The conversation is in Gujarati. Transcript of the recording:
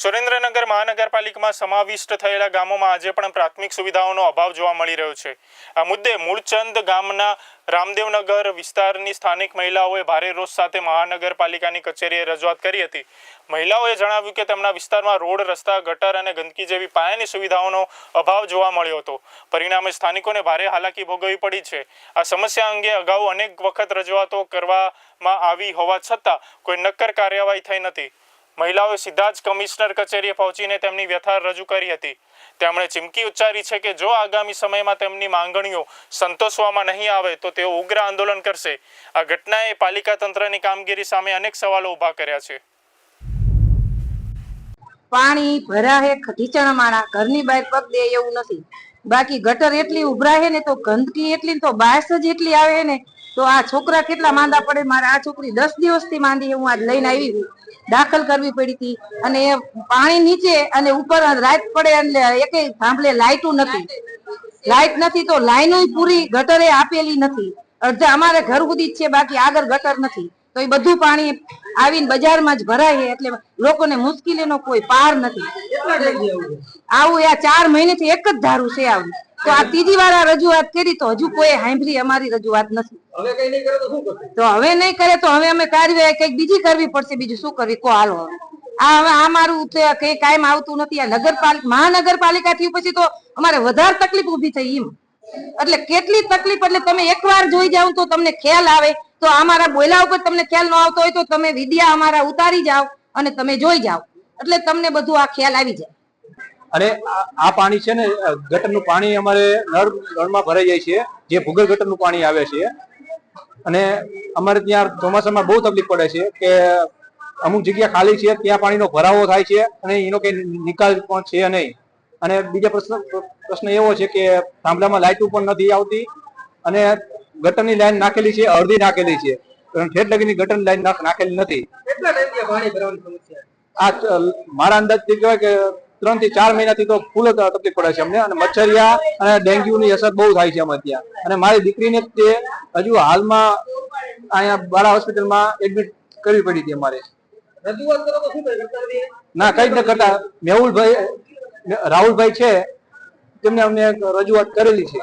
સુરેન્દ્રનગર મહાનગરપાલિકામાં સમાવિષ્ટ થયેલા ગામોમાં આજે પણ પ્રાથમિક સુવિધાઓનો અભાવ જોવા મળી રહ્યો છે. આ મુદ્દે મૂળચંદ ગામના રામદેવનગર વિસ્તારની સ્થાનિક મહિલાઓએ ભારે રોષ સાથે મહાનગરપાલિકાની કચેરીએ રજૂઆત કરી હતી. મહિલાઓએ જણાવ્યું કે તેમના વિસ્તારમાં રોડ, રસ્તા, ગટર અને ગંદકી જેવી પાયાની સુવિધાઓનો અભાવ જોવા મળ્યો હતો. પરિણામે સ્થાનિકોને ભારે હાલાકી ભોગવવી પડી છે. આ સમસ્યા અંગે અગાઉ અનેક વખત રજૂઆતો કરવામાં આવી હોવા છતાં કોઈ નક્કર કાર્યવાહી થઈ નથી. મહિલાઓએ સીધા જ કમિશનર કચેરીએ પહોંચીને તેમની વ્યથા રજૂ કરી હતી. તેમણે ચીમકી ઉચ્ચારી છે કે જો આગામી સમયમાં તેમની માંગણીઓ સંતોષવામાં નહીં આવે, તો તેઓ ઉગ્ર આંદોલન કરશે. આ ઘટનાએ પાલિકા તંત્રની કામગીરી સામે અનેક સવાલો ઊભા કર્યા છે. પાણી ભરાહે ઢીચણ માણા ઘરની બહાર પગ દે એવું નથી. બાકી ગટર એટલી ઉભરાહે ને તો ગંદકી એટલી તો બાસ જ એટલી આવે ને, તો આ છોકરા કેટલા માંદા પડે? મારે આ છોકરી દસ દિવસથી માંદી હું આજ લઈને આવી છું. દાખલ કરવી પડી હતી. અને એ પાણી નીચે અને ઉપર રાત પડે એટલે એક થાંભલે લાઇટું નથી. લાઇટ નથી તો લાઈનો પૂરી ગટરે આપેલી નથી. અડધા અમારે ઘર સુધી જ છે બાકી આગળ ગટર નથી. તો એ બધું પાણી આવીને બજારમાં જ ભરાય એટલે લોકોને મુશ્કેલીનો કોઈ પાર નથી. આવું આ ચાર મહિનેથી એક જ ધારું છે આવું. તો આ ત્રીજી વાર આ રજૂઆત કરી તો હજુ કોઈ સાંભળી અમારી રજૂઆત નથી. હવે કઈ નહીં કરે તો શું કરશે? તો હવે નહીં કરે તો હવે અમે કાર્યવાહી કંઈક બીજી કરવી પડશે બીજું શું કરવી? કો હાલો. આ હવે આ મારું કઈ કાયમ આવતું નથી. આ નગરપાલિકા મહાનગરપાલિકા થયું પછી તો અમારે વધારે તકલીફ ઊભી થઈ એમ. એટલે કેટલી તકલીફ? એટલે તમે એકવાર જોઈ જાવ તો તમને ખ્યાલ આવે. તો અમારા બોયલા ઉપર તમને ખ્યાલ ન આવતો હોય તો તમે વિડિયા અમારા ઉતારી જાઓ અને તમે જોઈ જાઓ. એટલે તમને બધું આ ખ્યાલ આવી જાય. અને આ- પાણી છે ને ગટરનું પાણી અમારે નળ નળમાં ભરાઈ જાય છે જે ભૂગર્ભ ગટરનું પાણી આવે છે. અને અમારે ત્યાં ચોમાસામાં બહુ તકલીફ પડે છે કે અમુક જગ્યા ખાલી છે ત્યાં પાણીનો ભરાવો થાય છે અને એનો કઈ નિકાલ પણ છે નહીં. અને બીજા પ્રશ્ન પ્રશ્ન એવો છે કે થાંભલામાં લાઇટો પણ નથી આવતી અને ગટરની લાઈન નાખેલી છે અડધી નાખેલી છે. ઠેઠ લગીની ગટરની લાઈન નાખેલી નથી. આ મારા અંદાજ કહેવાય કે ત્રણથી ચાર મહિનાથી તો ફૂલ તકલીફ પડે છે અમને. અને મચ્છરિયા અને ડેન્ગ્યુની અસર બહુ થાય છે અમે ત્યાં. અને મારી દીકરીને તે હજુ હાલમાં અહીંયા બારા હોસ્પિટલમાં એડમિટ કરવી પડી હતી અમારે? ના કઈ જ ન કરતા. મેહુલભાઈ રાહુલભાઈ છે. તેમને અમને રજૂઆત કરેલી છે.